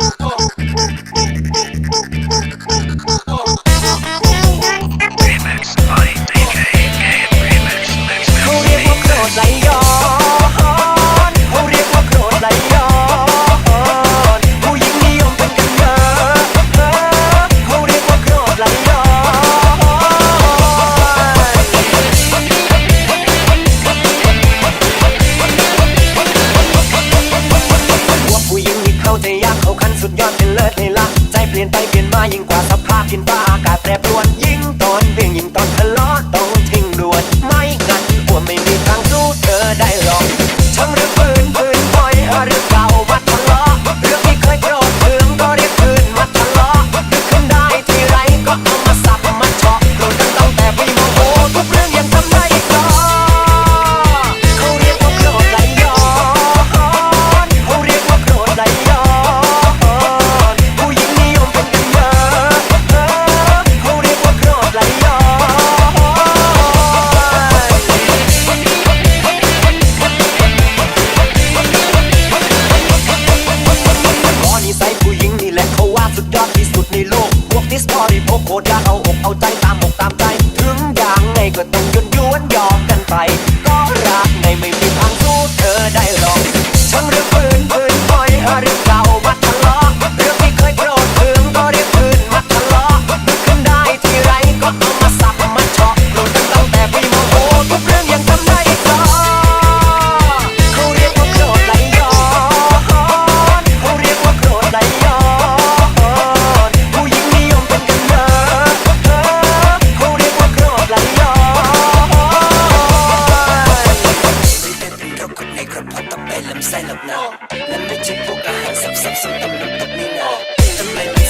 Oh. เปลี่ยนไปเปลี่ยนมายิ่งกว่าสภาพดินป้าอากาศแปรปรวน ริโพบโคตรยาเอาอกเอาใจตามอก yeah.